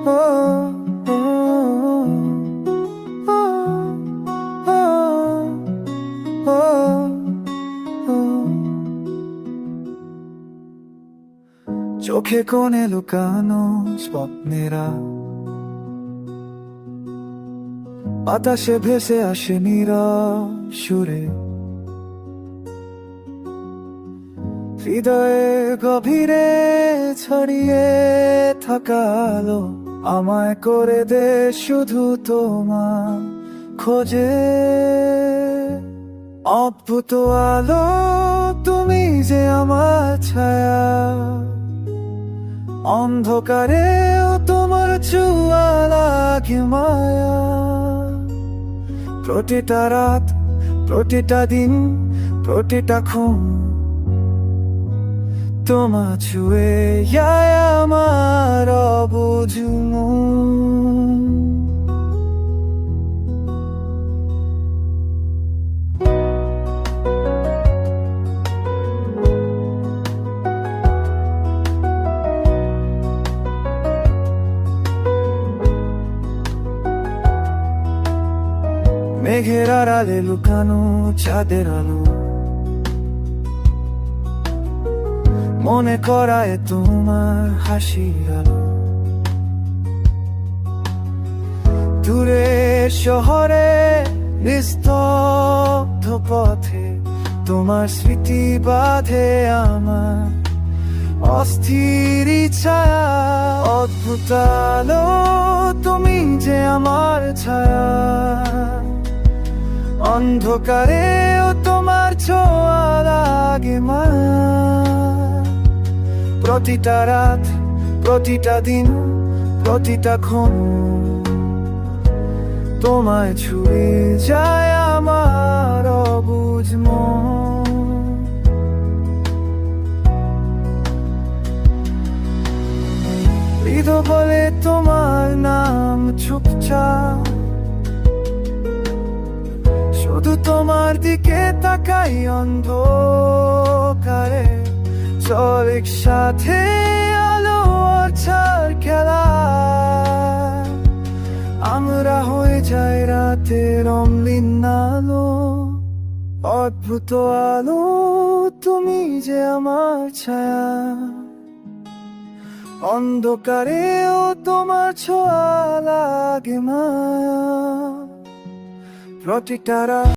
চোখে কোনে লুকানো স্বপ্নেরা। বাতাসে ভেসে আসে নীরব সুরে। হৃদয়ে গভীরে ছড়িয়ে থাকালো, আমায় করে দে শুধু তোমার খোঁজে। অদ্ভুত আলো, তুমি যে আমার ছায়া। অন্ধকারেও তোমার চুয়া লাগে মায়া। প্রতিটা রাত, প্রতিটা দিন, প্রতিটা খুন। তোমা ছুঁয়ে অবুঝ মন। মেঘের আড়ালে লুকানো চাঁদের আলো মনে করায় তোমার হাসির আলো দূরে শহরে নিস্তব্ধ পথে তোমার স্মৃতি বাঁধে আমার অস্থির ছায়া অদ্ভুত আলো, তুমি যে আমার ছায়া। অন্ধকারেও তোমার ছোঁয়া লাগে মায়া প্রতিটা রাত, প্রতিটা দিন, প্রতিটা ক্ষণ। তোমায় ছুঁয়ে যায় আমার অবুঝ। বলে তোমার নাম চুপচাপ শুধু তোমার দিকে তাকাই অন্ধকারে চল একসাথে রাতের অমলিন আলো, অদ্ভুত আলো, তুমি যে আমার ছায়া। অন্ধকারেও তোমার ছোঁয়া লাগে মায়া। প্রতিটা রাত